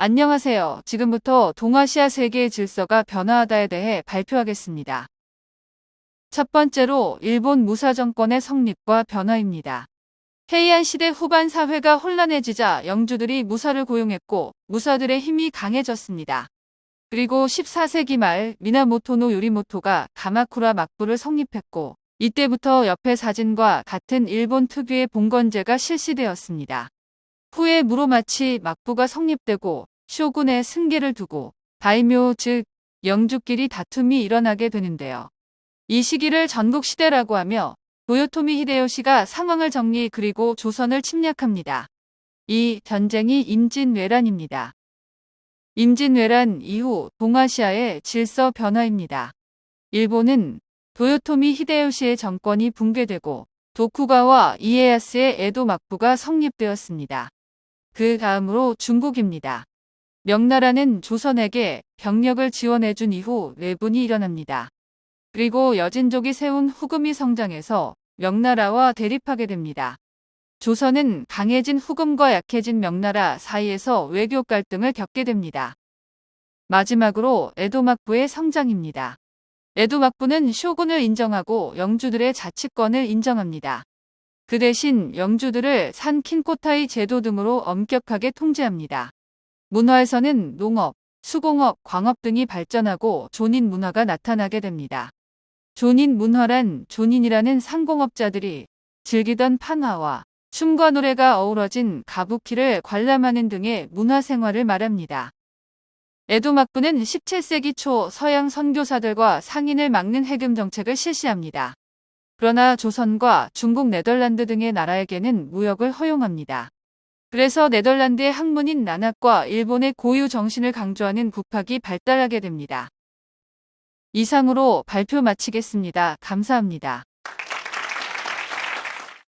안녕하세요. 지금부터 동아시아 세계의 질서가 변화하다에 대해 발표하겠습니다. 첫 번째로 일본 무사 정권의 성립과 변화입니다. 헤이안 시대 후반 사회가 혼란해지자 영주들이 무사를 고용했고 무사들의 힘이 강해졌습니다. 그리고 14세기 말 미나모토노 요리모토가 가마쿠라 막부를 성립했고 이때부터 옆에 사진과 같은 일본 특유의 봉건제가 실시되었습니다. 후에 무로마치 막부가 성립되고 쇼군의 승계를 두고 다이묘 즉 영주끼리 다툼이 일어나게 되는데요. 이 시기를 전국시대라고 하며 도요토미 히데요시가 상황을 정리 그리고 조선을 침략합니다. 이 전쟁이 임진왜란입니다. 임진왜란 이후 동아시아의 질서 변화입니다. 일본은 도요토미 히데요시의 정권이 붕괴되고 도쿠가와 이에야스의 에도 막부가 성립되었습니다. 그 다음으로 중국입니다. 명나라는 조선에게 병력을 지원해준 이후 내분이 일어납니다. 그리고 여진족이 세운 후금이 성장해서 명나라와 대립하게 됩니다. 조선은 강해진 후금과 약해진 명나라 사이에서 외교 갈등을 겪게 됩니다. 마지막으로 에도막부의 성장입니다. 에도막부는 쇼군을 인정하고 영주들의 자치권을 인정합니다. 그 대신 영주들을 산 킨코타이 제도 등으로 엄격하게 통제합니다. 문화에서는 농업, 수공업, 광업 등이 발전하고 존인 문화가 나타나게 됩니다. 존인 문화란 존인이라는 상공업자들이 즐기던 판화와 춤과 노래가 어우러진 가부키를 관람하는 등의 문화생활을 말합니다. 에도 막부는 17세기 초 서양 선교사들과 상인을 막는 해금 정책을 실시합니다. 그러나 조선과 중국 네덜란드 등의 나라에게는 무역을 허용합니다. 그래서 네덜란드의 학문인 난학과 일본의 고유 정신을 강조하는 국학이 발달하게 됩니다. 이상으로 발표 마치겠습니다. 감사합니다.